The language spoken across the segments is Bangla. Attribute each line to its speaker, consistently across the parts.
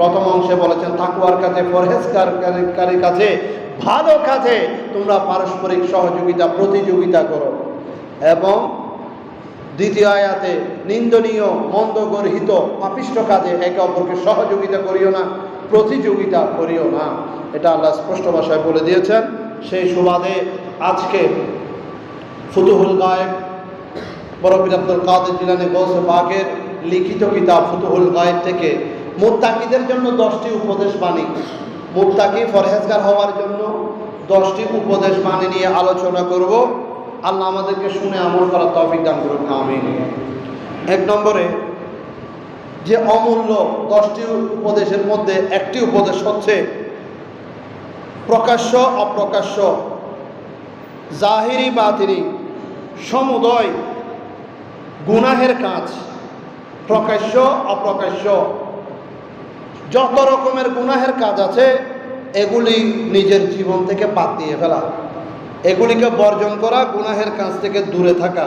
Speaker 1: প্রথম অংশে বলেছেন তাকুয়ার কাছে পরহেজকারীর কাছে ভালো কাজে তোমরা পারস্পরিক সহযোগিতা, প্রতিযোগিতা করো। এবং দ্বিতীয় আয়াতে, নিন্দনীয়, মন্দ গর্হিত, পাপিষ্ট কাজে একে অপরকে সহযোগিতা করিও না, প্রতিযোগিতা করিও না। এটা আল্লাহ স্পষ্ট ভাষায় বলে দিয়েছেন। সেই সুবাদে আজকে ফুতুহুল গায়েব বরফির আব্দুল কাদের জিলানি গৌসে বাগের লিখিত কিতাব ফুতুহুল গায়েব থেকে মোত্তাকিদের জন্য দশটি উপদেশ বাণী। মোত্তাকি ফরহেজগার হওয়ার জন্য দশটি উপদেশ বাণী নিয়ে আলোচনা করব। আল্লাহ আমাদেরকে শুনে আমল করার তৌফিক দান করুন, আমিন। এক নম্বরে, যে অমূল্য দশটি উপদেশের মধ্যে একটি উপদেশ হচ্ছে প্রকাশ্য, অপ্রকাশ্য, জাহিরি, বাতিনি, সমুদয় গুনাহের কাজ। প্রকাশ্য, অপ্রকাশ্য যত রকমের গুনাহের কাজ আছে, এগুলি নিজের জীবন থেকে বাদ দিয়ে ফেলা। এগুলিকে বর্জন করা গুনাহের কাজ থেকে দূরে থাকা।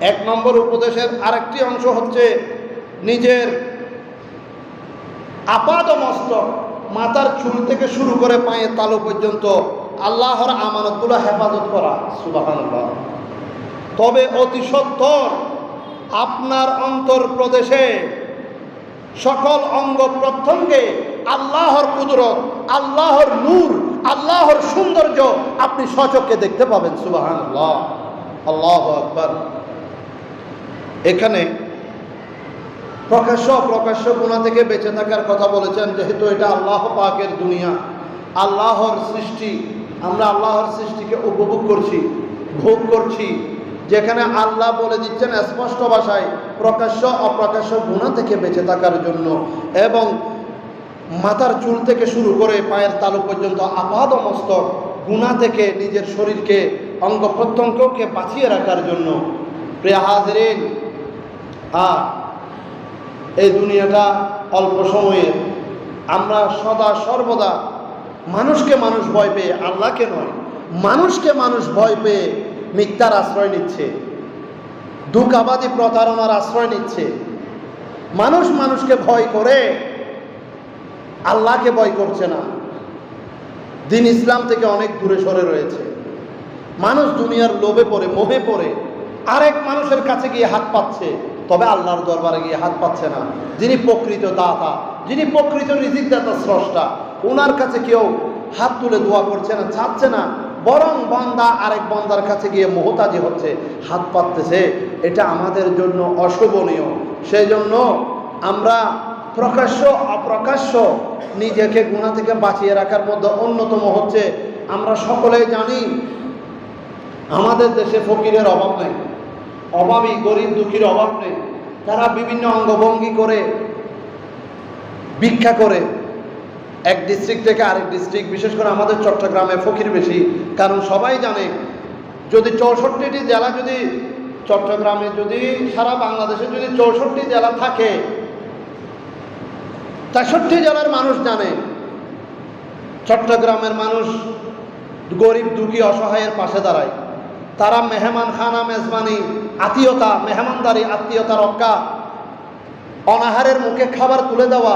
Speaker 1: এক নম্বর উপদেশের আরেকটি অংশ হচ্ছে নিজের আপাদ মস্তক মাথার চুল থেকে শুরু করে পায়ের তালু পর্যন্ত আল্লাহর আমানতগুলো হেফাজত করা সুবাহান তবে অতি সত্তর আপনার অন্তর প্রদেশে সকল অঙ্গ প্রত্যঙ্গে আল্লাহর কুদরত, আল্লাহর নূর, আল্লাহর সৌন্দর্য আপনি সচক্ষে দেখতে পাবেন সুবাহান আল্লাহ আল্লাহ আকবর। এখানে প্রকাশ্য প্রকাশ্য গুণা থেকে বেঁচে থাকার কথা বলেছেন, যেহেতু এটা আল্লাহ পাকের দুনিয়া, আল্লাহর সৃষ্টি, আমরা আল্লাহর সৃষ্টিকে উপভোগ করছি, ভোগ করছি, যেখানে আল্লাহ বলে দিচ্ছেন স্পষ্ট ভাষায় প্রকাশ্য, অপ্রকাশ্য গুণা থেকে বেঁচে থাকার জন্য এবং মাথার চুল থেকে শুরু করে পায়ের তালু পর্যন্ত আপাদ মস্তক গুণা থেকে নিজের শরীরকে অঙ্গ প্রত্যঙ্গকে বাঁচিয়ে রাখার জন্য। প্রিয় হাজরিন আর এই দুনিয়াটা অল্প সময়ের। আমরা সদা সর্বদা মানুষকে মানুষ ভয় পেয়ে, আল্লাহকে নয়, মানুষকে মানুষ ভয় পেয়ে মিথ্যার আশ্রয় নিচ্ছে। দুঃখাবাদী প্রতারণার আশ্রয় নিচ্ছে। মানুষ মানুষকে ভয় করে, আল্লাহকে ভয় করছে না। দিন ইসলাম থেকে অনেক দূরে সরে রয়েছে। মানুষ দুনিয়ার লোভে পড়ে, মোহে পড়ে, আরেক মানুষের কাছে গিয়ে হাত পাচ্ছে, তবে আল্লাহর দরবারে গিয়ে হাত পাচ্ছে না। যিনি প্রকৃত দাতা, যিনি প্রকৃত রিজিক দাতা স্রষ্টা ওনার কাছে কেউ হাত তুলে দোয়া করছে না, চাচ্ছে না বরং বান্দা আরেক বন্দার কাছে গিয়ে মোহতাজি হচ্ছে, হাত পাততেছে। এটা আমাদের জন্য অশোভনীয়। সেই জন্য আমরা প্রকাশ্য, অপ্রকাশ্য নিজেকে গুণা থেকে বাঁচিয়ে রাখার মধ্যে অন্যতম হচ্ছে, আমরা সকলেই জানি আমাদের দেশে ফকিরের অভাব নেই, অভাবী, গরিব, দুঃখীর অভাব নেই। তারা বিভিন্ন অঙ্গভঙ্গি করে, ভিক্ষা করে এক ডিস্ট্রিক্ট থেকে আরেক ডিস্ট্রিক্ট বিশেষ করে আমাদের চট্টগ্রামে ফকির বেশি, কারণ সবাই জানে, যদি চৌষট্টিটি জেলা যদি চট্টগ্রামে যদি সারা বাংলাদেশে যদি চৌষট্টি জেলা থাকে, তেষট্টি জেলার মানুষ জানে, চট্টগ্রামের মানুষ গরিব, দুঃখী, অসহায়ের পাশে দাঁড়ায়। তারা মেহমান খানা, মেজবানি, আত্মীয়তা, মেহমানদারি, আত্মীয়তা রক্ষা, অনাহারের মুখে খাবার তুলে দেওয়া,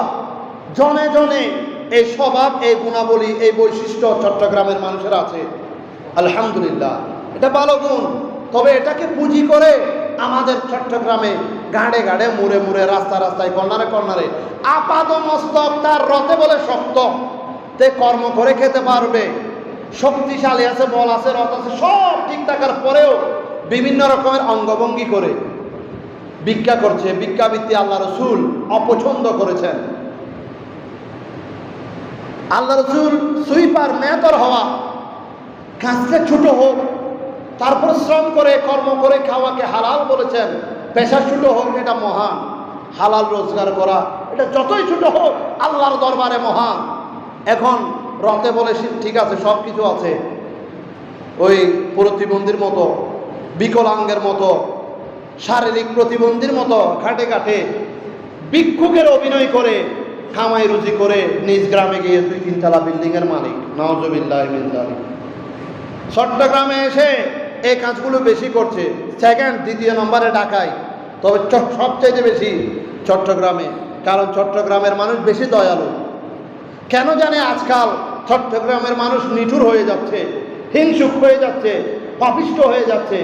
Speaker 1: জনে জনে এই স্বভাব, এই গুণাবলী, এই বৈশিষ্ট্য চট্টগ্রামের মানুষের আছে। আলহামদুলিল্লাহ। এটা ভালো গুণ। তবে এটাকে পুঁজি করে আমাদের চট্টগ্রামে গাড়ে গাড়ে মুড়ে মুড়ে রাস্তা রাস্তায়, কর্নারে কর্নারে, আপাদ মস্তক তার রথে বলে শক্ত। তে কর্ম করে খেতে পারবে। শক্তিশালী আছে, বল আছে, রথ আছে, সব ঠিক থাকার পরেও বিভিন্ন রকমের অঙ্গভঙ্গি করে ভিক্ষা করছে। ভিক্ষাবৃত্তি আল্লাহ রসুল অপছন্দ করেছেন। আল্লাহ রসুল সুইপার মেতর হওয়া কাজকে ছোট হোক, তারপর শ্রম করে, কর্ম করে খাওয়াকে হালাল বলেছেন, পেশা ছোট হোক এটা মহান। হালাল রোজগার করা, এটা যতই ছোট হোক, আল্লাহর দরবারে মহান। এখন রথে বলে ঠিক আছে সব কিছু আছে। ওই প্রতিবন্ধীর মতো, বিকলাঙ্গের মতো, শারীরিক প্রতিবন্ধীর মতো, ঘাটে ঘাটে ভিক্ষুকের অভিনয় করে খামাই রুজি করে নিজ গ্রামে গিয়ে দুই তিনতলা বিল্ডিংয়ের মালিক। নওয়াজবিল্লাহ চট্টগ্রামে এসে এই কাজগুলো বেশি করছে। সেকেন্ড দ্বিতীয় নম্বরে ঢাকায়। তবে সবচাইতে বেশি চট্টগ্রামে। কারণ চট্টগ্রামের মানুষ বেশি দয়ালু। কেন জানে আজকাল চট্টগ্রামের মানুষ নিঠুর হয়ে যাচ্ছে, হিংসুক হয়ে যাচ্ছে, পাপিষ্ট হয়ে যাচ্ছে?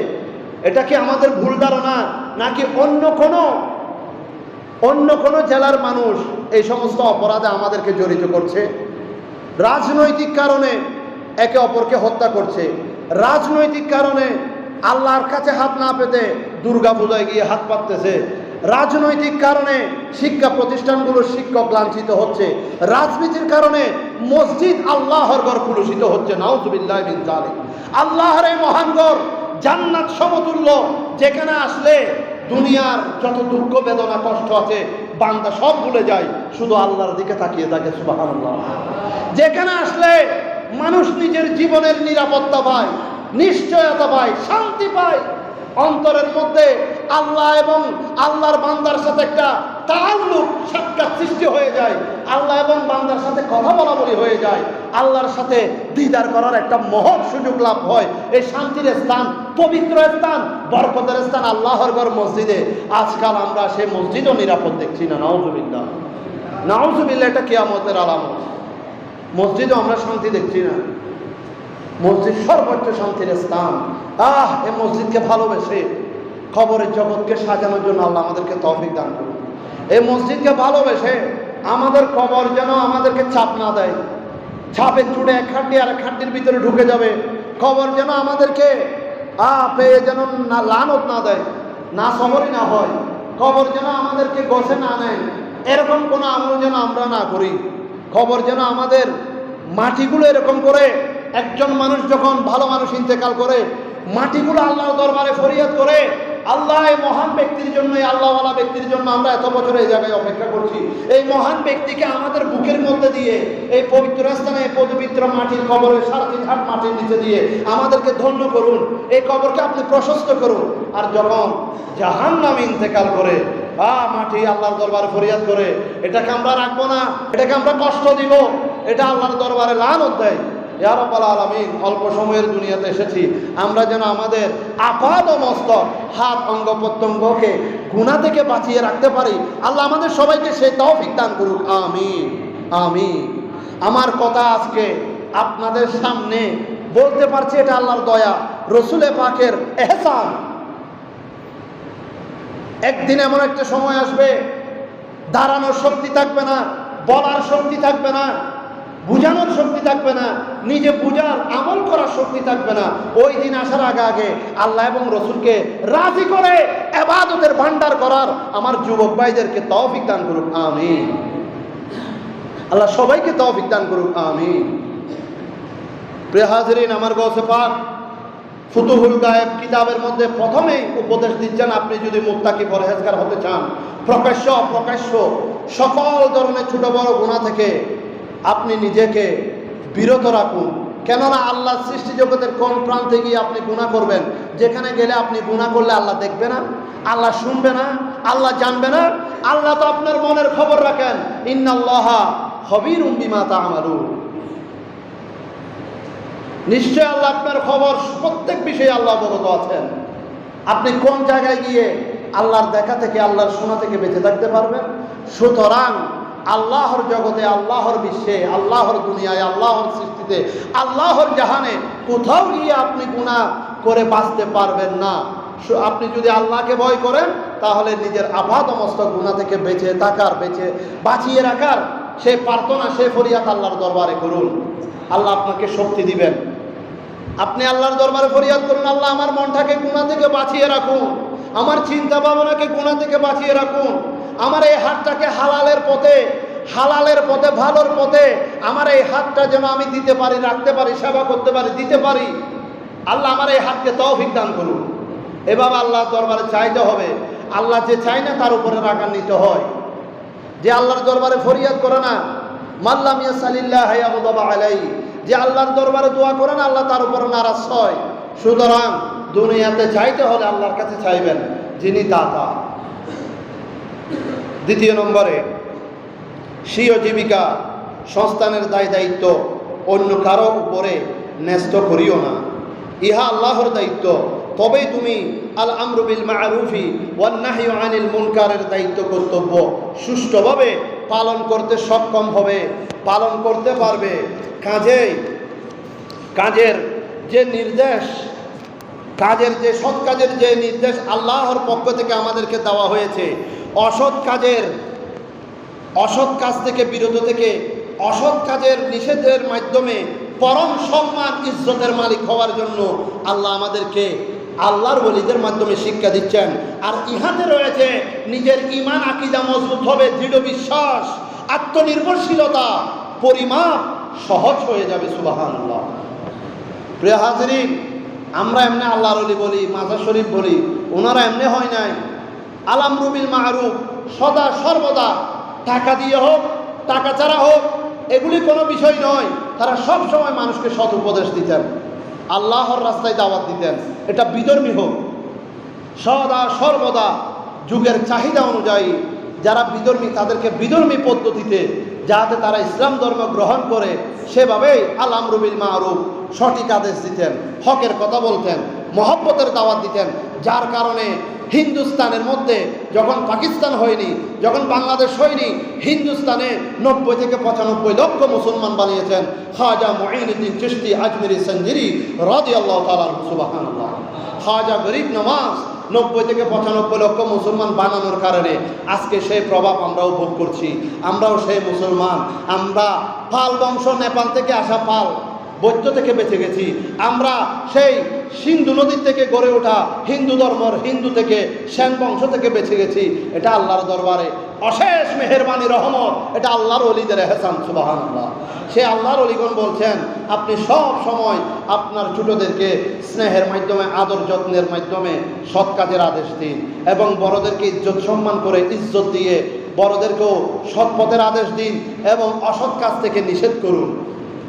Speaker 1: এটা কি আমাদের ভুল ধারণা? নাকি অন্য কোনো অন্য কোনো জেলার মানুষ এই সমস্ত অপরাধে আমাদেরকে জড়িত করছে। রাজনৈতিক কারণে একে অপরকে হত্যা করছে। রাজনৈতিক কারণে আল্লাহর কাছে হাত না পেতে দুর্গা পূজায় গিয়ে হাত পাততেছে। রাজনৈতিক কারণে শিক্ষা প্রতিষ্ঠানগুলোর শিক্ষক লাঞ্ছিত হচ্ছে। রাজনীতির কারণে মসজিদ আল্লাহর ঘর কুলুষিত হচ্ছে। নাউজুবিল্লাহ বিন আল্লাহর এই জান্নাত সমতুল্য যেখানে আসলে দুনিয়ার যত দুঃখ বেদনা, কষ্ট আছে, বান্দা সব ভুলে যায়, শুধু আল্লাহর দিকে তাকিয়ে থাকে সুবাহ যেখানে আসলে মানুষ নিজের জীবনের নিরাপত্তা পায়, নিশ্চয়তা পায়, শান্তি পায়, অন্তরের মধ্যে আল্লাহ এবং আল্লাহর বান্দার সাথে একটা তাল্লুক সাক্ষাৎ সৃষ্টি হয়ে যায়। আল্লাহ এবং বান্দার সাথে কথা বলা বলি হয়ে যায়। আল্লাহর সাথে দিদার করার একটা মহৎ সুযোগ লাভ হয়। এই শান্তির স্থান, পবিত্র স্থান, বরকতের স্থান আল্লাহর ঘর মসজিদে। আজকাল আমরা সেই মসজিদও নিরাপদ দেখছি না, নাউজুবিল্লাহ। নাউজুবিল্লাহ, এটা কেয়ামতের আলামত। মসজিদও আমরা শান্তি দেখছি না। মসজিদ সর্বোচ্চ শান্তির স্থান। আহ এই মসজিদকে ভালোবেসে খবরের জগৎকে সাজানোর জন্য আল্লাহ আমাদেরকে তৌফিক দান করুন। এই মসজিদকে ভালোবেসে আমাদের কবর যেন আমাদেরকে চাপ না দেয়। ছাপের চুড়ে এক খাড্ডি আর এক খাড্ডির ভিতরে ঢুকে যাবে। খবর যেন আমাদেরকে আ পেয়ে যেন না লানত না দেয়, না সবরই না হয়। খবর যেন আমাদেরকে গছে না নেয়, এরকম কোনো আমল যেন আমরা না করি। খবর যেন আমাদের মাটিগুলো এরকম করে একজন মানুষ যখন ভালো মানুষ ইন্তেকাল করে, মাটিগুলো আল্লাহর দরবারে ফরিয়াদ করে আল্লাহ এই মহান ব্যক্তির জন্য এই আল্লাহওয়ালা ব্যক্তির জন্য আমরা এত বছর এই জায়গায় অপেক্ষা করছি। এই মহান ব্যক্তিকে আমাদের বুকের মধ্যে দিয়ে, এই পবিত্র স্থানে এই পবিত্র মাটির কবরের সাড়ে তিন হাট মাটির নিচে দিয়ে আমাদেরকে ধন্য করুন, এই কবরকে আপনি প্রশস্ত করুন। আর যখন জাহান নাম ইন্তেকাল করে আ মাটি আল্লাহর দরবারে ফরিয়াদ করে, এটাকে আমরা রাখব না, এটাকে আমরা কষ্ট দিব, এটা আল্লাহর দরবারে লানত দেয়। ইয়ারব্বাল আলমিন, অল্প সময়ের দুনিয়াতে এসেছি। আমরা যেন আমাদের আপাদ মস্তক হাত অঙ্গ প্রত্যঙ্গকে গুণা থেকে বাঁচিয়ে রাখতে পারি। আল্লাহ আমাদের সবাইকে সে তৌফিক দান করুক। আমি আমি আমার কথা আজকে আপনাদের সামনে বলতে পারছি, এটা আল্লাহর দয়া। রসুলে পাকের এহসান। একদিন এমন একটা সময় আসবে, দাঁড়ানোর শক্তি থাকবে না, বলার শক্তি থাকবে না বুঝানোর শক্তি থাকবে না, নিজে বুঝার আমল করার শক্তি থাকবে না। ওই দিন আসার আগে আগে আল্লাহ এবং রসুলকে রাজি করে এবাদতের ভান্ডার করার আমার যুবক ভাইদেরকে তৌফিক দান করুক আমি আল্লাহ সবাইকে তৌফিক দান করুক আমি প্রিয় আমার গসে পাক ফুতুহুল গায়েব কিতাবের মধ্যে প্রথমেই উপদেশ দিচ্ছেন, আপনি যদি মুত্তাকি পরহেজগার হতে চান, প্রকাশ্য অপ্রকাশ্য সকল ধরনের ছোট বড় গুণা থেকে আপনি নিজেকে বিরত রাখুন। কেননা আল্লাহ সৃষ্টি জগতের কোন প্রান্তে গিয়ে আপনি গুণা করবেন? যেখানে গেলে আপনি গুণা করলে আল্লাহ দেখবে না, আল্লাহ শুনবে না, আল্লাহ জানবে না। আল্লাহ তো আপনার মনের খবর রাখেন। ইন্নাল্লাহা হবির উম্বিমা তা আমারু নিশ্চয় আল্লাহ আপনার খবর প্রত্যেক বিষয়ে আল্লাহ অবগত আছেন। আপনি কোন জায়গায় গিয়ে আল্লাহর দেখা থেকে, আল্লাহর শোনা থেকে বেঁচে থাকতে পারবেন? সুতরাং আল্লাহর জগতে, আল্লাহর বিশ্বে, আল্লাহর দুনিয়ায়, আল্লাহর সৃষ্টিতে, আল্লাহর জাহানে কোথাও গিয়ে আপনি গুণা করে বাঁচতে পারবেন না। আপনি যদি আল্লাহকে ভয় করেন, তাহলে নিজের আপাত মস্তক গুণা থেকে বেঁচে থাকার, বেঁচে বাঁচিয়ে রাখার সে প্রার্থনা, সে ফরিয়াদ আল্লাহর দরবারে করুন। আল্লাহ আপনাকে শক্তি দিবেন। আপনি আল্লাহর দরবারে ফরিয়াদ করুন, আল্লাহ আমার মনটাকে গুণা থেকে বাঁচিয়ে রাখুন। আমার চিন্তা ভাবনাকে গুণা থেকে বাঁচিয়ে রাখুন। আমার এই হাতটাকে হালালের পথে হালালের পথে, ভালোর পথে, আমার এই হাতটা যেন আমি দিতে পারি, রাখতে পারি, সেবা করতে পারি, দিতে পারি। আল্লাহ আমার এই হাতকে তৌফিক দান করুন। এভাবে আল্লাহর দরবারে চাইতে হবে। আল্লাহ যে চাই না, তার উপরে রাগান্বিত হয়। যে আল্লাহর দরবারে ফরিয়াদ করে না মাল্লাম ইয়াসালিল্লাহ আলাই যে আল্লাহর দরবারে দোয়া করে না, আল্লাহ তার উপরে নারাজ হয়। সুতরাং দুনিয়াতে চাইতে হলে আল্লাহর কাছে চাইবেন, যিনি দাতা। দ্বিতীয় নম্বরে, স্বীয় জীবিকা সংস্থানের দায় দায়িত্ব অন্য কারও উপরে ন্যস্ত করিও না। ইহা আল্লাহর দায়িত্ব। তবেই তুমি আল আমরুবিল মারুফি ওয়ান নাহি আনিল মুনকারের দায়িত্ব কর্তব্য সুষ্ঠুভাবে পালন করতে সক্ষম হবে, পালন করতে পারবে। কাজেই কাজের যে নির্দেশ, কাজের যে সৎ কাজের যে নির্দেশ আল্লাহর পক্ষ থেকে আমাদেরকে দেওয়া হয়েছে অসৎ কাজের, অসৎ কাজ থেকে বিরত থেকে অসৎ কাজের নিষেধের মাধ্যমে পরম সম্মান ইজ্জতের মালিক হওয়ার জন্য আল্লাহ আমাদেরকে আল্লাহর বলিদের মাধ্যমে শিক্ষা দিচ্ছেন। আর ইহাতে রয়েছে, নিজের ইমান আকিদা মজবুত হবে, দৃঢ় বিশ্বাস, আত্মনির্ভরশীলতা, পরিমাপ সহজ হয়ে যাবে সুবাহান প্রিয় হাজরিন, আমরা এমনি আল্লাহর বলি, মাজার শরীফ বলি, ওনারা এমনি হয় নাই। আলাম রুবিল মাহরুফ সদা সর্বদা টাকা দিয়ে হোক, টাকা ছাড়া হোক, এগুলি কোনো বিষয় নয়। তারা সব সময় মানুষকে সৎ উপদেশ দিতেন, আল্লাহর রাস্তায় দাওয়াত দিতেন। এটা বিধর্মী হোক, সদা সর্বদা যুগের চাহিদা অনুযায়ী যারা বিধর্মী, তাদেরকে বিধর্মী পদ্ধতিতে যাতে তারা ইসলাম ধর্ম গ্রহণ করে, সেভাবেই আল্লাহ রুবিল মাহরুফ সঠিক আদেশ দিতেন, হকের কথা বলতেন, মহব্বতের দাওয়াত দিতেন, যার কারণে হিন্দুস্তানের মধ্যে যখন পাকিস্তান হয়নি, যখন বাংলাদেশ হয়নি, হিন্দুস্তানে নব্বই থেকে পঁচানব্বই লক্ষ মুসলমান বানিয়েছেন খাজা মঈনুদ্দিন চিস্তি আজমিরি সঞ্জিরি রাজি আল্লাহ তালান সুবাহান খাজা গরিব নমাজ নব্বই থেকে পঁচানব্বই লক্ষ মুসলমান বানানোর কারণে আজকে সেই প্রভাব আমরাও ভোগ করছি। আমরাও সেই মুসলমান। আমরা পাল বংশ নেপাল থেকে আসা পাল। বৈদ্য থেকে বেঁচে গেছি। আমরা সেই সিন্ধু নদীর থেকে গড়ে ওঠা হিন্দু ধর্মর হিন্দু থেকে সেন বংশ থেকে বেঁচে গেছি। এটা আল্লাহর দরবারে অশেষ মেহরবানি, রহমত। এটা আল্লাহর অলিদের হেসান সুবাহান সে আল্লাহর অলিগণ বলছেন, আপনি সব সময় আপনার ছোটদেরকে স্নেহের মাধ্যমে, আদর যত্নের মাধ্যমে সৎ কাজের আদেশ দিন এবং বড়দেরকে ইজ্জত সম্মান করে ইজ্জত দিয়ে বড়দেরকেও সৎ পথের আদেশ দিন এবং অসৎ কাজ থেকে নিষেধ করুন।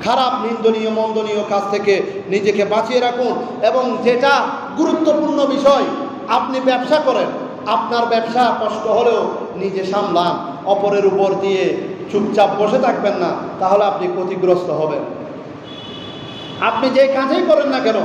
Speaker 1: খারাপ, নিন্দনীয়, মন্দনীয় কাজ থেকে নিজেকে বাঁচিয়ে রাখুন এবং যেটা গুরুত্বপূর্ণ বিষয়, আপনি ব্যবসা করেন, আপনার ব্যবসা কষ্ট হলেও নিজে সামলান, অপরের উপর দিয়ে চুপচাপ বসে থাকবেন না, তাহলে আপনি ক্ষতিগ্রস্ত হবেন। আপনি যে কাজেই করেন না কেন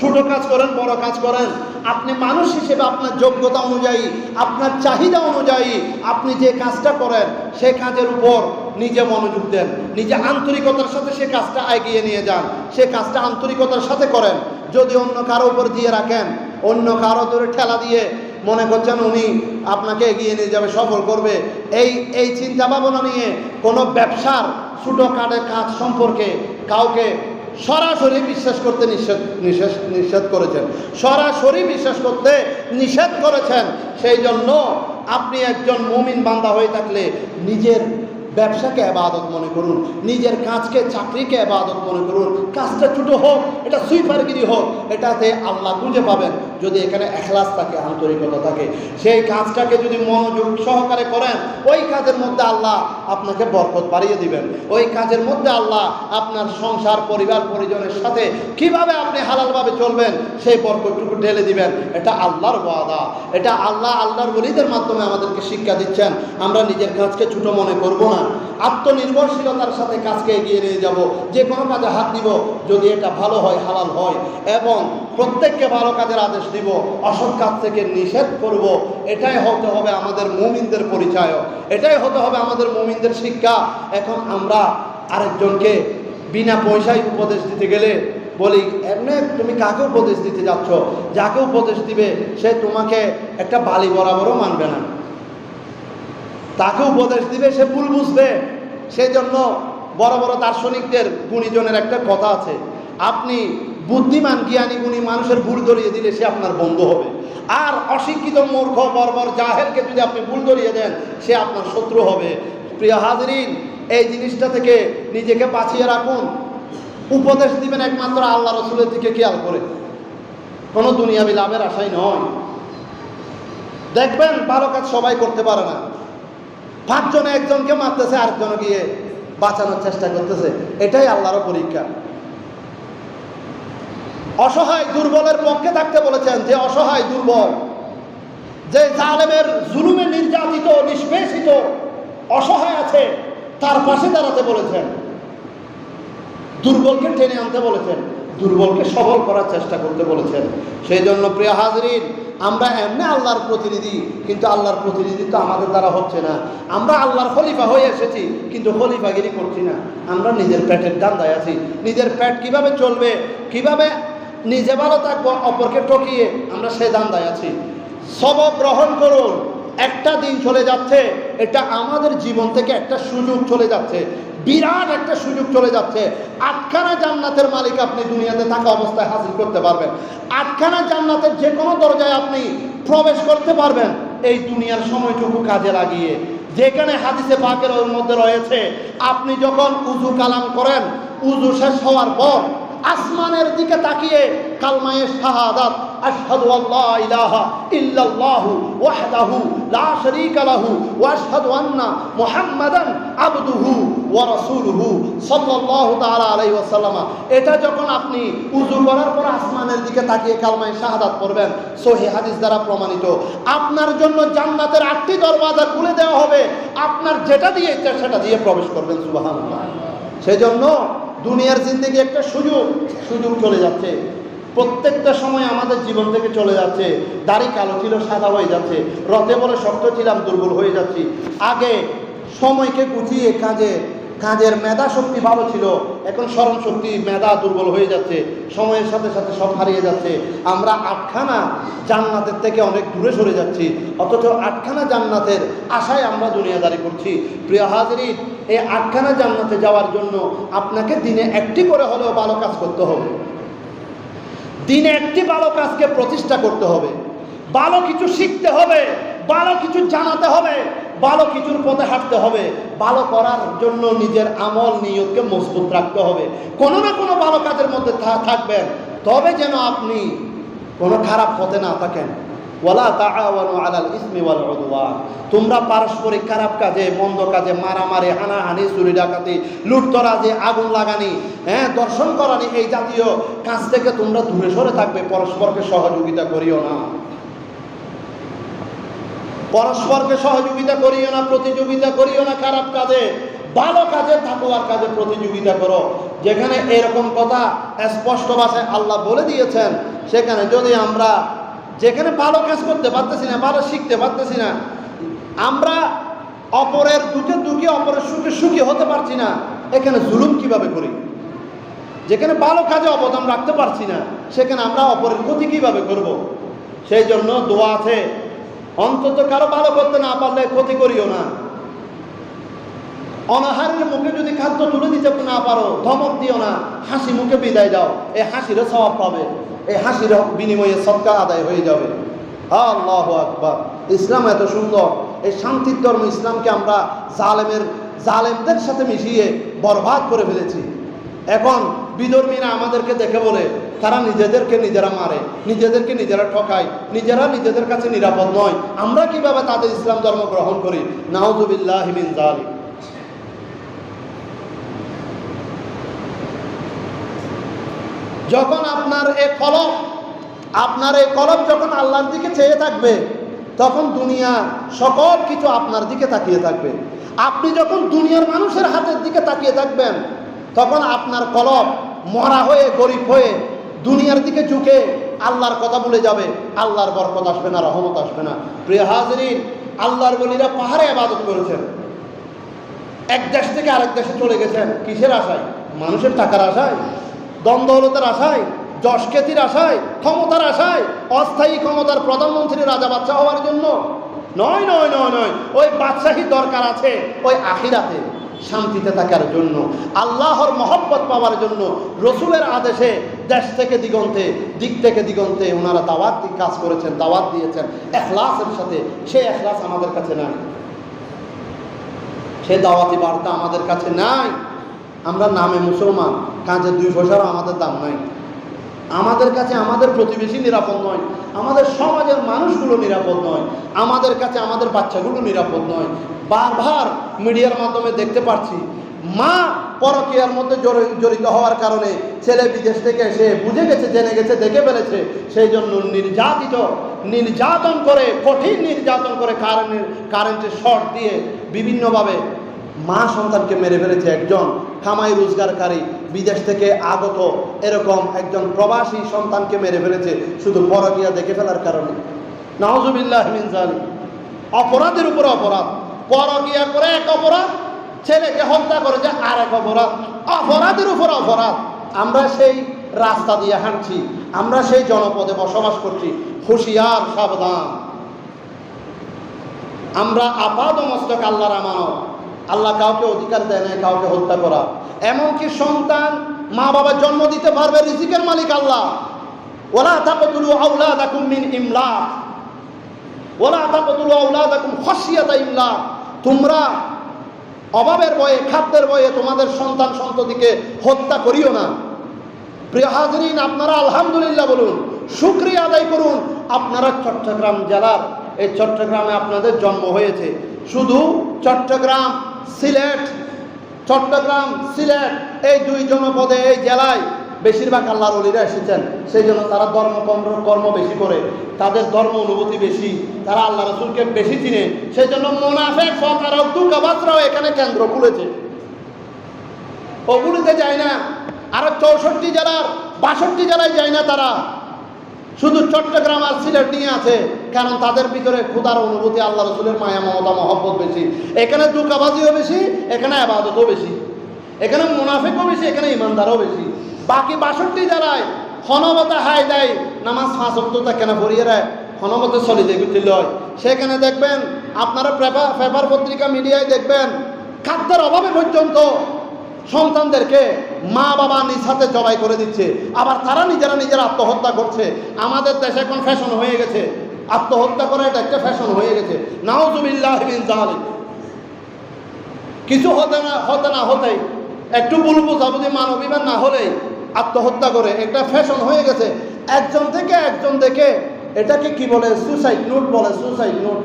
Speaker 1: ছোট কাজ করেন, বড় কাজ করেন। আপনি মানুষ হিসেবে আপনার যোগ্যতা অনুযায়ী, আপনার চাহিদা অনুযায়ী আপনি যে কাজটা করেন, সে কাজের উপর নিজে মনোযোগ দেন। নিজে আন্তরিকতার সাথে সে কাজটা এগিয়ে নিয়ে যান। সে কাজটা আন্তরিকতার সাথে করেন। যদি অন্য কারও উপর দিয়ে রাখেন, অন্য কারও ধরে ঠেলা দিয়ে মনে করছেন উনি আপনাকে এগিয়ে নিয়ে যাবে, সফল করবে, এই এই চিন্তা ভাবনা নিয়ে কোনো ব্যবসার ছোটো কাঠের কাজ সম্পর্কে কাউকে সরাসরি বিশ্বাস করতে নিষেধ নিষেধ নিষেধ করেছেন। সরাসরি বিশ্বাস করতে নিষেধ করেছেন। সেই জন্য আপনি একজন মুমিন বান্দা হয়ে থাকলে নিজের ব্যবসাকে আবাদত মনে করুন, নিজের কাজকে, চাকরিকে আবাদত মনে করুন। কাজটা ছোটো হোক, এটা সুইপারগিরি হোক, এটাতে আল্লাহ খুঁজে পাবেন। যদি এখানে এখলাস থাকে, আন্তরিকতা থাকে, সেই কাজটাকে যদি মনোযোগ সহকারে করেন, ওই কাজের মধ্যে আল্লাহ আপনাকে বরকত বাড়িয়ে দিবেন। ওই কাজের মধ্যে আল্লাহ আপনার সংসার, পরিবার, পরিজনের সাথে কীভাবে আপনি হালালভাবে চলবেন, সেই বরকতটুকু ঢেলে দিবেন। এটা আল্লাহর ওয়াদা। এটা আল্লাহ আল্লাহর বলিদের মাধ্যমে আমাদেরকে শিক্ষা দিচ্ছেন। আমরা নিজের কাজকে ছোট মনে করব না। আত্মনির্ভরশীলতার সাথে কাজকে এগিয়ে নিয়ে যাব। যে কোনো কাজে হাত দিব, যদি এটা ভালো হয়, হালাল হয়। এবং প্রত্যেককে ভালো কাজের আদেশ দিব, অসৎ কাজ থেকে নিষেধ করব। এটাই হতে হবে আমাদের মুমিনদের পরিচয় এটাই হতে হবে আমাদের মুমিনদের শিক্ষা। এখন আমরা আরেকজনকে বিনা পয়সায় উপদেশ দিতে গেলে বলি, এমনি তুমি কাকে উপদেশ দিতে যাচ্ছ? যাকে উপদেশ দিবে, সে তোমাকে একটা বালি বরাবরও মানবে না। তাকে উপদেশ দিবে, সে ভুল বুঝবে। সেই জন্য বড় বড় দার্শনিকদের গুণীজনের একটা কথা আছে। আপনি বুদ্ধিমান, জ্ঞানী, গুণী মানুষের ভুল ধরিয়ে দিলে সে আপনার বন্ধু হবে। আর অশিক্ষিত মূর্খ, বর্বর, জাহেলকে যদি আপনি ভুল ধরিয়ে দেন, সে আপনার শত্রু হবে। প্রিয় হাজরিন, এই জিনিসটা থেকে নিজেকে বাঁচিয়ে রাখুন। উপদেশ দিবেন একমাত্র আল্লাহ রসুলের দিকে খেয়াল করে। কোনো দুনিয়াবি লাভের আশাই নয়। দেখবেন, ভালো কাজ সবাই করতে পারে না। পাঁচজনে একজনকে মারতেছে আরেকজন গিয়ে বাঁচানোর চেষ্টা করতেছে। এটাই আল্লাহর পরীক্ষা। অসহায় দুর্বলের পক্ষে থাকতে বলেছেন যে অসহায় দুর্বল, যে জালেমের জুলুমে নির্যাতিত, নিষ্পেষিত, অসহায় আছে, তার পাশে দাঁড়াতে বলেছেন। দুর্বলকে টেনে আনতে বলেছেন। দুর্বলকে সবল করার চেষ্টা করতে বলেছেন। সেই জন্য প্রিয় হাজরিন, আমরা এমনি আল্লাহর প্রতিনিধি, কিন্তু আল্লাহর প্রতিনিধি তো আমাদের দ্বারা হচ্ছে না। আমরা আল্লাহর খলিফা হয়ে এসেছি, কিন্তু খলিফাগিরি করছি না। আমরা নিজের পেটের দান্দায় আছি। নিজের পেট কীভাবে চলবে, কীভাবে নিজে ভালো থাকব, অপরকে টকিয়ে আমরা সে দান্দায় আছি। সবক গ্রহণ করুন, একটা দিন চলে যাচ্ছে, এটা আমাদের জীবন থেকে একটা সুযোগ চলে যাচ্ছে। বিরাট একটা সুযোগ চলে যাচ্ছে। আটখানা জান্নাতের মালিক আপনি দুনিয়াতে থাকা অবস্থায় হাসিল করতে পারবেন। আটখানা জান্নাতের যে কোনো দরজায় আপনি প্রবেশ করতে পারবেন। এই দুনিয়ার সময়টুকু কাজে লাগিয়ে। যেখানে হাদিসে পাকের ওর মধ্যে রয়েছে, আপনি যখন উজু কালাম করেন উজু শেষ হওয়ার পর আসমানের দিকে তাকিয়ে কালমায়ে শাহাদাত, আশহাদু আল্লা ইলাহা ইল্লাল্লাহু ওয়াহদাহু লা শারীকা লাহু ওয়া আশহাদু আন্না মুহাম্মাদান আবদুহু। ওয়া রাসূলুহু সাল্লাল্লাহু তাআলা আলাইহি ওয়াসাল্লাম। এটা যখন আপনি উযু করার পর আসমানের দিকে তাকিয়ে কালমায়ে শাহাদাত পড়বেন সহিহ হাদিস দ্বারা প্রমাণিত। আপনার জন্য জান্নাতের আটটি দরওয়াজা খুলে দেওয়া হবে। আপনার যেটা দিয়ে ইচ্ছা সেটা দিয়ে প্রবেশ করবেন, সুবহানাল্লাহ। সেজন্য দুনিয়ার জিন্দগি একটা সুযোগ সুযোগ চলে যাচ্ছে। প্রত্যেকটা সময় আমাদের জীবন থেকে চলে যাচ্ছে। দাড়ি কালো ছিল, সাদা হয়ে যাচ্ছে। রথে বলে শক্ত ছিলাম, দুর্বল হয়ে যাচ্ছি। আগে সময়কে গুছিয়ে কাজে কাজের মেধা শক্তি ভালো ছিল, এখন স্মরণ শক্তি, মেধা দুর্বল হয়ে যাচ্ছে, সময়ের সাথে সাথে সব হারিয়ে যাচ্ছে। আমরা আটখানা জান্নাতের থেকে অনেক দূরে সরে যাচ্ছি, অথচ আটখানা জান্নাতের আশায় আমরা দুনিয়াদারি করছি। প্রিয় হাজরিন, এই আটখানা জান্নাতে যাওয়ার জন্য আপনাকে দিনে একটি করে হলেও ভালো কাজ করতে হবে। দিনে একটি ভালো কাজকে প্রতিষ্ঠা করতে হবে। ভালো কিছু শিখতে হবে, ভালো কিছু জানাতে হবে ভালো কিছুর পথে হাঁটতে হবে। ভালো করার জন্য নিজের আমল, নিয়তকে মজবুত রাখতে হবে। কোনো না কোনো ভালো কাজের মধ্যে থাকবেন। তবে যেন আপনি কোনো খারাপ পথে না থাকেন। ওয়ালা আলাল ইসমি তোমরা পারস্পরিক খারাপ কাজে মন্দ কাজে, মারামারি, হানাহানি, চুরি, ডাকাতি, লুটতরাজে, আগুন লাগানি হ্যাঁ দর্শন করানি, এই জাতীয় কাজ থেকে তোমরা দূরে সরে থাকবে। পরস্পরকে সহযোগিতা করিও না। পরস্পরকে সহযোগিতা করিও না, প্রতিযোগিতা করিও না, খারাপ কাজে, ভালো কাজে থাকোয়ার কাজে প্রতিযোগিতা করো যেখানে এরকম কথা স্পষ্ট ভাষায় আল্লাহ বলে দিয়েছেন, সেখানে যদি আমরা যেখানে ভালো কাজ করতে পারতেছি না, ভালো শিখতে পারতেছি না, আমরা অপরের দুঃখে দুঃখী, অপরের সুখে সুখী হতে পারছি না, এখানে জুলুম কীভাবে করি যেখানে ভালো কাজে অবদান রাখতে পারছি না, সেখানে আমরা অপরের ক্ষতি কীভাবে করব। সেই জন্য দোয়া আছে অন্তত কারও ভালো করতে না পারলে ক্ষতি করিও না। অনাহারের মুখে যদি খাদ্য তুলে দিতে না পারো, ধমক দিও না। হাসি মুখে বিদায় দাও। এই হাসিরও স্বভাব পাবে। এই হাসির বিনিময়ে সৎকা আদায় হয়ে যাবে। আল্লাহ আকবার। ইসলাম এত সুন্দর। এই শান্তির ধর্ম ইসলামকে আমরা জালেমের জালেমদের সাথে মিশিয়ে বরবাদ করে ফেলেছি। এখন বিধর্মীরা আমাদেরকে দেখে বলে, তারা নিজেদেরকে নিজেরা মারে, নিজেদেরকে নিজেরা ঠকায়, নিজেরা নিজেদের কাছে নিরাপদ নয়। আমরা কীভাবে তাদের ইসলাম ধর্ম গ্রহণ করি? নাউজুবিল্লাহ মিন যখন আপনার এ কলম, আপনার এই কলম যখন আল্লাহর দিকে চেয়ে থাকবে, তখন দুনিয়া সকল কিছু আপনার দিকে তাকিয়ে থাকবে। আপনি যখন দুনিয়ার মানুষের হাতের দিকে তাকিয়ে থাকবেন তখন আপনার কলম মরা হয়ে, গরিব হয়ে, দুনিয়ার দিকে ঝুঁকে আল্লাহর কথা বলে যাবে। আল্লাহর বরকত আসবে না, রহমত আসবে না। প্রিয় হাজরিন, আল্লাহর বলিরা পাহাড়ে আবাদত করেছেন। এক দেশ থেকে আরেক দেশে চলে গেছেন। কিসের আশায়? মানুষের টাকার আশায়? দ্বন্দ্বহলতার আশায়? যশ খ্যাতির আশায়? ক্ষমতার আশায়? অস্থায়ী ক্ষমতার প্রধানমন্ত্রী রাজা বাচ্চা হওয়ার জন্য? নয় নয় নয় নয়। ওই বাদশাহী দরকার আছে, ওই আখিরাতে। শান্তিতে থাকার জন্য, আল্লাহর মহব্বত পাওয়ার জন্য রসুলের আদেশে দেশ থেকে দিগন্তে, দিক থেকে দিগন্তে ওনারা দাওয়াত কাজ করেছেন, দাওয়াত দিয়েছেন। এখলাসের সাথে সেই এখলাস আমাদের কাছে নাই। সে দাওয়াতি বার্তা আমাদের কাছে নাই। আমরা নামে মুসলমান, কাজে দুই পয়সারও আমাদের দাম নাই। আমাদের কাছে আমাদের প্রতিবেশী নিরাপদ নয়, আমাদের সমাজের মানুষগুলো নিরাপদ নয়, আমাদের কাছে আমাদের বাচ্চাগুলো নিরাপদ নয় বারবার মিডিয়ার মাধ্যমে দেখতে পাচ্ছি মা পরকীয়ার মধ্যে জড়িত হওয়ার কারণে ছেলে বিদেশ থেকে এসে বুঝে গেছে, জেনে গেছে, দেখে ফেলেছে। সেই জন্য নির্যাতিত, নির্যাতন করে, কঠিন নির্যাতন করে কারেন্টের কারেন্টের শর্ট দিয়ে বিভিন্নভাবে মা সন্তানকে মেরে ফেলেছে একজন কামাই রোজগারকারী, বিদেশ থেকে আগত এরকম একজন প্রবাসী সন্তানকে মেরে ফেলেছে শুধু পরকিয়া দেখে ফেলার কারণে। নওয়াজুবিল্লাহ মিন জালিম অপরাধের উপর অপরাধ। পরকিয়া করে এক অপরাধ, ছেলেকে হত্যা করেছে আর এক অপরাধ। অপরাধের উপর অপরাধ। আমরা সেই রাস্তা দিয়ে হাঁটছি, আমরা সেই জনপদে বসবাস করছি। হুঁশিয়ার, সাবধান। আমরা আপাদ মস্তক আল্লাহর আমানত। আল্লাহ কাউকে অধিকার দেয় না কাউকে হত্যা করা। এমনকি সন্তান মা বাবা জন্ম দিতে পারবে রিজিকের মালিক আল্লাহ। ওলা তাকতুলু আউলাদাকুম মিন ইমলাক। ওলা তাকতুলু আউলাদাকুম খসিয়াতা ইমলাক। তোমরা অভাবের বয়ে খাদ্যের বয়ে তোমাদের সন্তান সন্ততিকে হত্যা করিও না। প্রিয় হাজরিন, আপনারা আলহামদুলিল্লাহ বলুন, শুক্রিয়া আদায় করুন। আপনারা চট্টগ্রাম জেলার, এই চট্টগ্রামে আপনাদের জন্ম হয়েছে। শুধু চট্টগ্রাম সিলেট চট্টগ্রাম সিলেট, এই দুই জনপদে, এই জেলায় বেশিরভাগ আল্লাহর অলিরা এসেছেন, সেই জন্য তারা ধর্ম কর্ম বেশি করে, তাদের ধর্ম অনুভূতি বেশি, তারা আল্লাহ রসুলকে বেশি চিনে, সেই জন্য মোনাফেক ফকারক দুকাবাসরাও এখানে কেন্দ্র খুলেছে। ওগুলিতে যায় না, আরও চৌষট্টি জেলার, বাষট্টি জেলায় যায় না তারা। শুধু চট্টগ্রাম আর সিলেট নিয়ে আছে, কারণ তাদের ভিতরে ক্ষুদার অনুভূতি আল্লাহ রসুলের মায়া, মমতা, মহব্বত বেশি। এখানে দুকাবাজিও বেশি, এখানে আবাদতও বেশি। এখানে মুনাফিকও বেশি, এখানে ইমানদারও বেশি। বাকি বাষট্টি জেলায় হনবতা হাই দেয়, নামাজ ফাঁস অক্টতা কেন ভরিয়ে দেয় হনবতে চলে যেগুলি লয়। সেখানে দেখবেন, আপনারা পেপার পেপার পত্রিকা মিডিয়ায় দেখবেন, খাদ্যের অভাবে পর্যন্ত সন্তানদেরকে মা বাবা নিজ হাতে জবাই করে দিচ্ছে। আবার তারা নিজেরা নিজেরা আত্মহত্যা করছে। আমাদের দেশে এখন ফ্যাশন হয়ে গেছে। আত্মহত্যা করা এটা একটা ফ্যাশন হয়ে গেছে। মিন জালিম কিছু হতে না হতে না হতেই, একটু ভুল বুঝাবুঝি মানবিমান না হলেই আত্মহত্যা করে, একটা ফ্যাশন হয়ে গেছে। একজন থেকে একজন দেখে, এটাকে কি বলে? সুসাইড নোট বলে সুসাইড নোট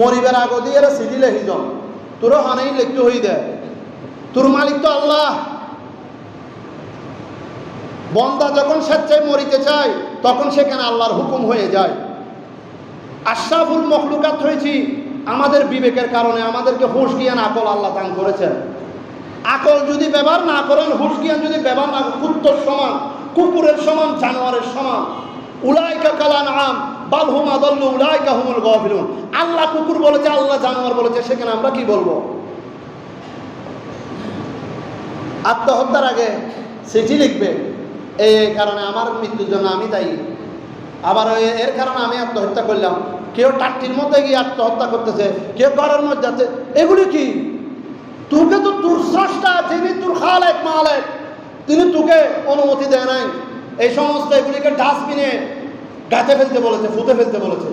Speaker 1: মরিবের আগ দিয়ে এরা সিডি লেখিজন তোরও হানেই লিখতে হয়ে দেয় তোর মালিক তো আল্লাহ। বন্দা যখন স্বেচ্ছায় মরিতে চায়, তখন সেখানে আল্লাহর হুকুম হয়ে যায়। আশরাফুল মখলুকাত হয়েছি। আমাদের বিবেকের কারণে আমাদেরকে হুশ জ্ঞান আকল আল্লাহ দান করেছেন। আকল যদি ব্যবহার না করেন হুশ জ্ঞান যদি ব্যবহার না কুত্তর সমান, কুকুরের সমান, জানোয়ারের সমান। উলাইকা কালান আম, বালহুম আদল্লু উলাইকা হুমুল গফিলুন। আল্লাহ কুকুর বলেছে, আল্লাহ জানোয়ার বলেছে, সেখানে আমরা কি বলব? আত্মহত্যার আগে চিঠি লিখবে এই কারণে আমার মৃত্যুর জন্য আমি দায়ী। আবার এর কারণে আমি আত্মহত্যা করলাম। কেউ টাট্টির মধ্যে গিয়ে আত্মহত্যা করতেছে, কেউ ঘরের মধ্যে যাচ্ছে, এগুলি কি? তোকে তো তোর স্রষ্টা যিনি তোর খালেক মালেক, তিনি তোকে অনুমতি দেয় নাই। এই সমস্ত এগুলিকে ডাস্টবিনে গাছে ফেলতে বলেছে, ফুতে ফেলতে বলেছে।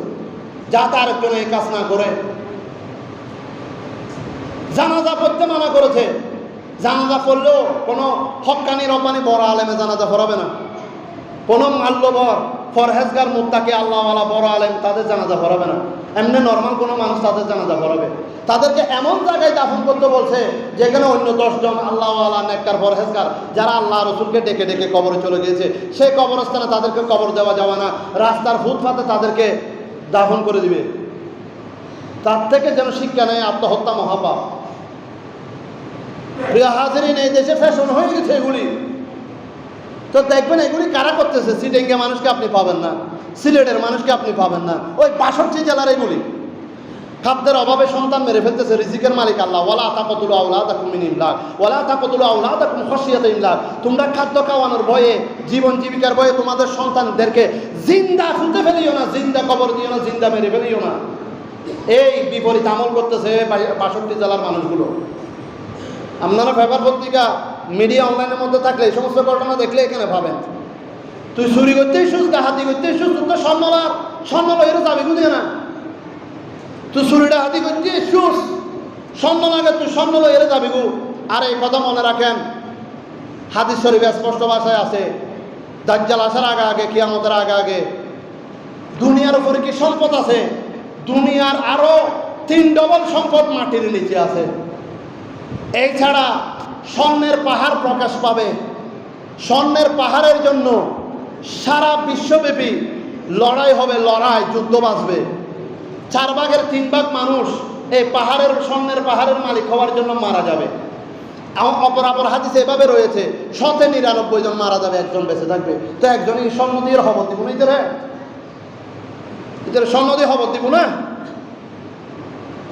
Speaker 1: যা তার আরেকজন এই কাজ না করে। জানাজা পড়তে মানা করেছে। জানাজা পড়লেও কোনো হকানি রব্বানি বড় আলেমে জানাজা পড়াবে না। কোনো মাল্যবর ফরহেজগার মুত্তাকে আল্লাহওয়ালা বড় আলেম তাদের জানাজা পড়াবে না। এমনি নর্মাল কোনো মানুষ তাদের জানাজা পড়াবে। তাদেরকে এমন জায়গায় দাফন করতে বলছে, যেখানে অন্য দশজন আল্লাহওয়ালা, নেককার ফরহেজগার যারা আল্লাহ রসুলকে ডেকে ডেকে কবরে চলে গিয়েছে, সেই কবরস্থানে তাদেরকে কবর দেওয়া যাবে না, রাস্তার ফুটপাতে তাদেরকে দাফন করে দিবে। তার থেকে যেন শিক্ষা নেয় আত্মহত্যা মহাপাপ। প্রিয় এই দেশে ফ্যাশন হয়ে গেছে এগুলি। তো দেখবেন এগুলি কারা করতেছে? সিটেঙ্গে মানুষকে আপনি পাবেন না। সিলেটের মানুষকে আপনি পাবেন না। ওই বাষট্টি জেলার এগুলি খাদ্যের অভাবে সন্তান মেরে ফেলতেছে রিজিকের মালিক আল্লাহ। ওলা তাকতুল আউলা তাকুম মিন ইমলাক। ওলা তাকতুল আউলা তাকুম খসিয়াত ইমলাক। তোমরা খাদ্য খাওয়ানোর ভয়ে, জীবন জীবিকার ভয়ে তোমাদের সন্তানদেরকে জিন্দা ফুলতে ফেলিও না, জিন্দা কবর দিও না, জিন্দা মেরে ফেলিও না। এই বিপরীত আমল করতেছে বাষট্টি জেলার মানুষগুলো। আপনারা পেপার পত্রিকা মিডিয়া অনলাইনের মধ্যে থাকলে, এই সমস্ত ঘটনা দেখলে এখানে ভাবেন। তুই চুরি করতেই সুস ডাহাতি করতেই সুস তুই তো স্বর্ণলার স্বর্ণলা এর যাবি বুঝে না? তুই চুরি ডাহাতি করতে সুস স্বর্ণ লাগে তুই স্বর্ণ এর যাবি গু। আর এই কথা মনে রাখেন, হাদিস শরীফে স্পষ্ট ভাষায় আছে, দাজ্জাল আসার আগে আগে, কিয়ামতের আগে আগে, দুনিয়ার উপরে কি সম্পদ আছে? দুনিয়ার আরও তিন ডবল সম্পদ মাটির নিচে আছে। এই ছাড়া স্বর্ণের পাহাড় প্রকাশ পাবে। স্বর্ণের পাহাড়ের জন্য সারা বিশ্বব্যাপী লড়াই হবে, লড়াই, যুদ্ধ বাঁচবে। চার ভাগের তিন ভাগ মানুষ এই পাহাড়ের, স্বর্ণের পাহাড়ের মালিক হওয়ার জন্য মারা যাবে। অপরাপর অপর অপর হাদিসে এভাবে রয়েছে শতে নিরানব্বই জন মারা যাবে, একজন বেঁচে থাকবে। তো একজনই স্বর্ণ দিয়ে হবর দিব না ইতারে ইতারে স্বর্ণ দিয়ে দিব না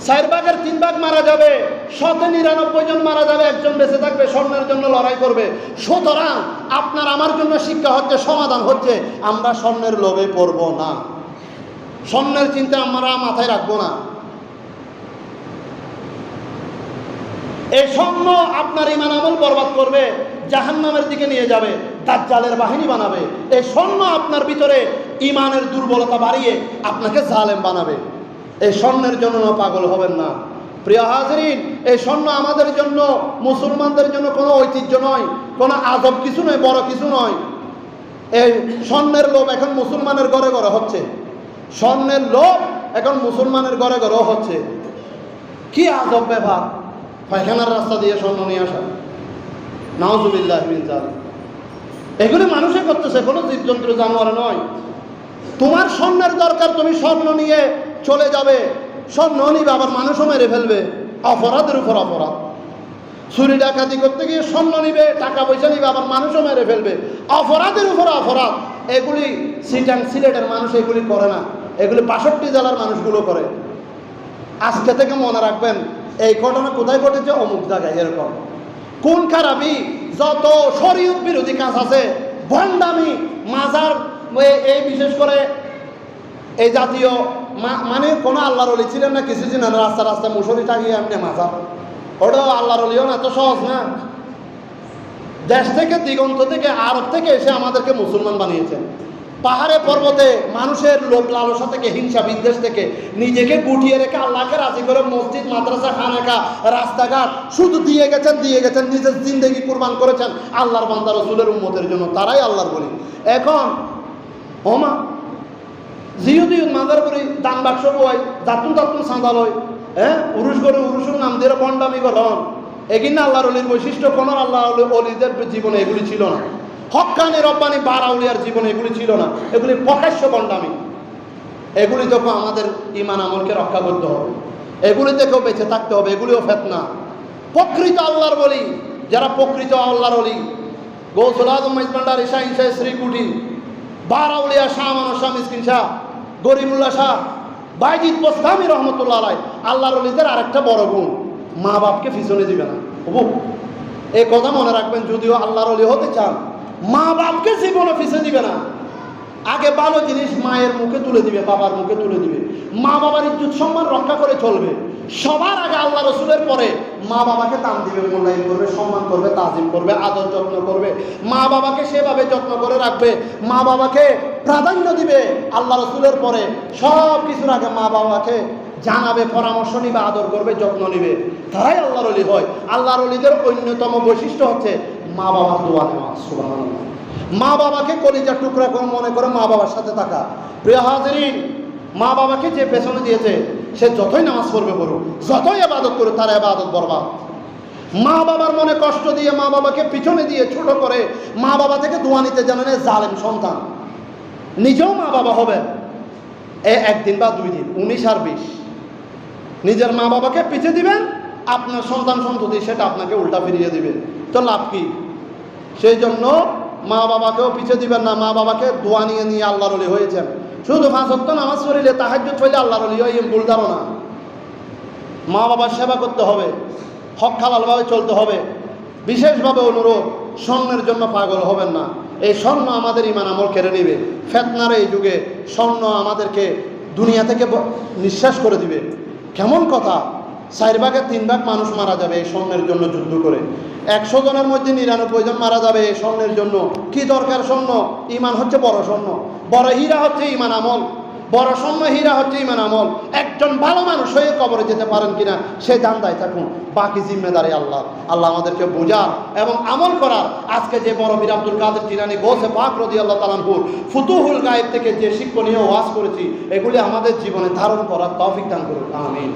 Speaker 1: চার ভাগের তিন ভাগ মারা যাবে। শতে নিরানব্বই জন মারা যাবে, একজন বেঁচে থাকবে, স্বর্ণের জন্য লড়াই করবে। সুতরাং আপনার আমার জন্য শিক্ষা হচ্ছে, সমাধান হচ্ছে, আমরা স্বর্ণের লোভে পড়ব না। স্বর্ণের চিন্তা আমরা মাথায় রাখব না। এই স্বর্ণ আপনার ইমান আমল বরবাদ করবে, জাহান্নামের দিকে নিয়ে যাবে, দাজ্জালের বাহিনী বানাবে। এই স্বর্ণ আপনার ভিতরে ইমানের দুর্বলতা বাড়িয়ে আপনাকে জালেম বানাবে। এই স্বর্ণের জন্য পাগল হবেন না। প্রিয় হাজরিন, এই স্বর্ণ আমাদের জন্য, মুসলমানদের জন্য কোনো ঐতিহ্য নয়, কোনো আজব কিছু নয়, বড় কিছু নয়। এই স্বর্ণের লোভ এখন মুসলমানের ঘরে ঘরে হচ্ছে। স্বর্ণের লোভ এখন মুসলমানের ঘরে ঘরেও হচ্ছে। কি আজব ব্যাপার। পায়খানার রাস্তা দিয়ে স্বর্ণ নিয়ে আসা। নাওজুবিল্লাহ। এগুলি মানুষে করতেছে, কোনো জীবজন্তু জানোয়ার নয়। তোমার স্বর্ণের দরকার, তুমি স্বর্ণ নিয়ে চলে যাবে। স্বর্ণ নিবে, আবার মানুষও মেরে ফেলবে। অপরাধের উপর অপরাধ। চুরি ডাকাতি করতে গিয়ে স্বর্ণ নিবে, টাকা পয়সা নিবে, আবার মানুষও মেরে ফেলবে। অপরাধের উপর অপরাধ। এগুলি সিটাং সিলেটের মানুষ এগুলি করে না। এগুলি বাষট্টি জেলার মানুষগুলো করে। আজকে থেকে মনে রাখবেন, এই ঘটনা কোথায় ঘটেছে? অমুক জায়গায়, এরকম। কোন খারাপি? যত শরীয়ত বিরোধী কাজ আছে, ভণ্ডামি, মাজার এই বিশেষ করে এই জাতীয় মানে কোনো আল্লাহর অলি ছিলেন না, কিছু ছিলেন রাস্তা রাস্তা মুসরি টাকিয়ে এমনি মাজার। ওটাও আল্লাহর অলিও না, এত সহজ না। দেশ থেকে, দিগন্ত থেকে, আরব থেকে এসে আমাদেরকে মুসলমান বানিয়েছেন। পাহাড়ে পর্বতে মানুষের লোভ লালসা থেকে, হিংসা বিদ্বেষ থেকে নিজেকে গুটিয়ে রেখে আল্লাহকে রাজি করে মসজিদ, মাদ্রাসা খানাকা রাস্তাঘাট শুধু দিয়ে গেছেন দিয়ে গেছেন, নিজের জিন্দগি কুরবান করেছেন আল্লাহর বান্দা, রসুলের উম্মতের জন্য। তারাই আল্লাহর বলি। এখন জিও দিও মাদার করি দান বাক্স বই দাতুন দাতুন সাঁদা লয় হ্যাঁ? উরুষ করে উরুষের নাম দিয়ে বন্ডামি করন এগিন আল্লাহর অলির বৈশিষ্ট্য কোন আল্লাহ অলিদের জীবনে এগুলি ছিল না। হকানি রব্বানি বারাউলিয়ার জীবনে এগুলি ছিল না। এগুলি প্রকাশ্য বন্ডামি। এগুলি তখন আমাদের ইমান আমলকে রক্ষা করতে হবে। এগুলি থেকেও বেঁচে থাকতে হবে, এগুলিও ফেতনা। প্রকৃত আল্লাহর বলি, যারা প্রকৃত আল্লাহর অলি। গৌসুল আজম ইনশা শ্রীকুটি বারাউলিয়া শাহ মানস শাহ, মিসকিন শাহ গরিবুল্লাহ শাহ বাইজিৎ পোস্তামি রহমতুল্লাহ আলাই আল্লাহর অলিদের আরেকটা বড় গুণ, মা বাপকে পিছনে দিবে না। হবু এই কথা মনে রাখবেন, যদিও আল্লাহর অলি হতে চান, মা বাপকে জীবনে পিছিয়ে দিবে না। আগে ভালো জিনিস মায়ের মুখে তুলে দিবে, বাবার মুখে তুলে দিবে। মা বাবার ইজ্জত সম্মান রক্ষা করে চলবে। সবার আগে আল্লাহ রসুলের পরে মা বাবাকে দাম দিবে মূল্যায়ন করবে, সম্মান করবে, তাজিম করবে, আদর যত্ন করবে। মা বাবাকে সেভাবে যত্ন করে রাখবে, মা বাবাকে প্রাধান্য দিবে। আল্লাহ রসুলের পরে সব কিছুর আগে মা বাবাকে জানাবে, পরামর্শ নিবে, আদর করবে, যত্ন নিবে। তারাই আল্লাহর অলি হয়। আল্লাহর অলিদের অন্যতম বৈশিষ্ট্য হচ্ছে মা বাবার দোয়া নেওয়া মা বাবাকে কলিজা টুকরা মনে করে মা বাবার সাথে থাকা। প্রিয় হাজরিন, মা বাবাকে যে পেছনে দিয়েছে সে যতই নামাজ পড়বে পড়ুক, যতই আবাদত করুক, তার আবাদত বরবাদ। মা বাবার মনে কষ্ট দিয়ে মা বাবাকে পিছনে দিয়ে ছোট করে মা বাবা থেকে দোয়া নিতে জানেন জালেম সন্তান। নিজেও মা বাবা হবেন। এ একদিন বা দুই দিন, উনিশ আর বিশ। নিজের মা বাবাকে পিছিয়ে দিবেন, আপনার সন্তান সন্ততি সেটা আপনাকে উল্টা ফিরিয়ে দিবে। তো লাভ কি? সেই জন্য মা বাবাকেও পিছিয়ে দিবেন না, মা বাবাকে দোয়া নিয়ে নিয়ে আল্লাহর হয়েছেন। শুধু ফাঁসত্ব নামাজ পড়িলে তাহাজ্য চলে আল্লাহর অলি ভুল ধারণা। মা বাবার সেবা করতে হবে, হক হালালভাবে চলতে হবে। বিশেষভাবে অনুরোধ, স্বর্ণের জন্য পাগল হবেন না। এই স্বর্ণ আমাদের ইমান আমল কেড়ে নেবে। ফেতনার এই যুগে স্বর্ণ আমাদেরকে দুনিয়া থেকে নিঃশ্বাস করে দিবে। কেমন কথা? চার ভাগের তিন ভাগ মানুষ মারা যাবে এই স্বর্ণের জন্য যুদ্ধ করে। একশো জনের মধ্যে নিরানব্বই জন মারা যাবে এই স্বর্ণের জন্য। কি দরকার স্বর্ণ? ইমান হচ্ছে বড় স্বর্ণ। বড় হীরা হচ্ছে ইমান আমল, বড় স্বর্ণ হীরা হচ্ছে ইমান আমল। একজন ভালো মানুষ হয়ে কবরে যেতে পারেন কিনা, সে দান্দায় থাকুন। বাকি জিম্মেদারি আল্লাহ। আল্লাহ আমাদেরকে বোঝার এবং আমল করার। আজকে যে বড় বীর আব্দুল কাদের জিরানি গোসে পাক রদি আল্লাহ তালামপুর ফুতুহুল গায়েব থেকে যে শিক্ষণীয় ওয়াজ করেছি, এগুলি আমাদের জীবনে ধারণ করার তফিক দান করুন আমিন।